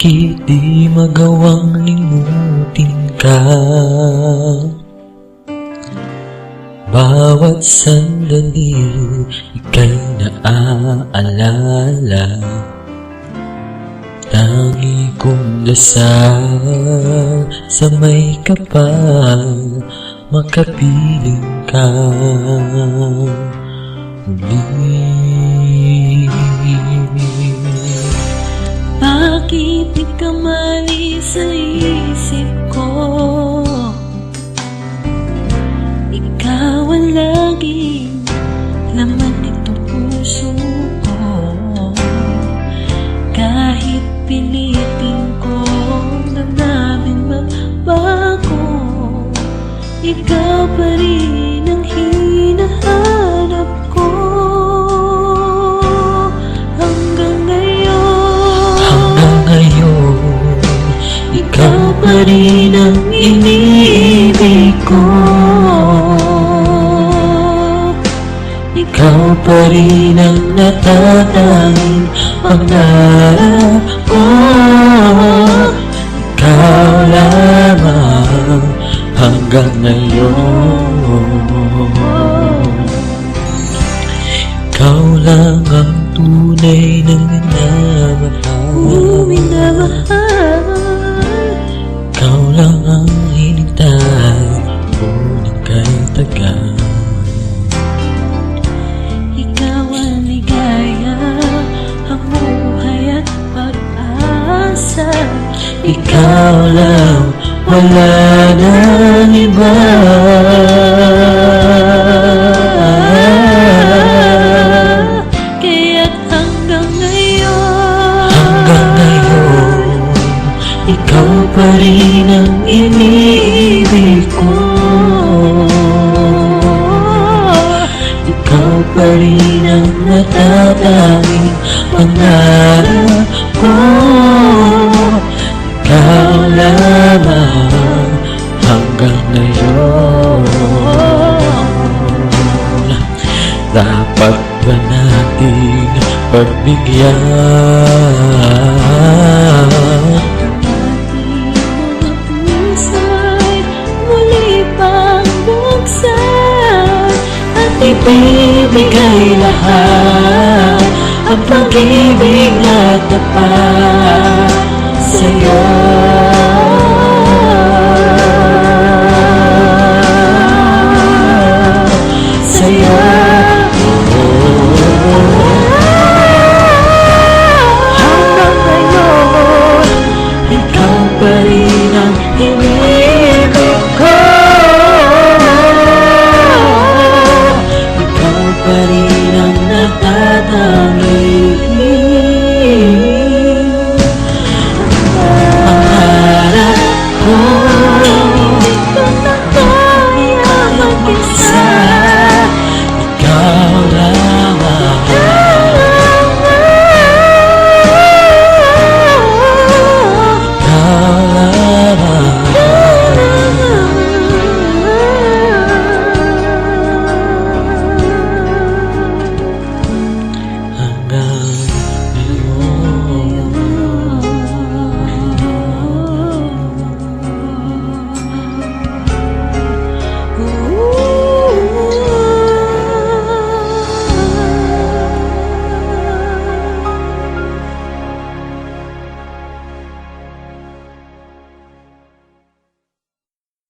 Bakit di magawang limutin ka? Bawat sandali ika'y naaalala. Tangi kong dasal sa may kapal Makapiling ka. Muli Bakit di ka mali sa isip ko? Ikaw ang laging laman nitong puso ko Kahit pilitin ko na namin magbago Ikaw pa rin Pa rin ang iniibig ko. Ikaw pa rin ang natatanging pangarap ko Ikaw lamang hanggang ngayon. Ikaw lang ang tunay na minamahal Ikaw lang wala nang iba. Kaya't hanggang ngayon Hanggang ngayon Ikaw pa rin ang iniibig ko. Ikaw pa rin ang natatanging pangarap ko Dapat ba natin pagbigyan? Ibibigay lahat Ang pag-ibig na tapat Sa'yo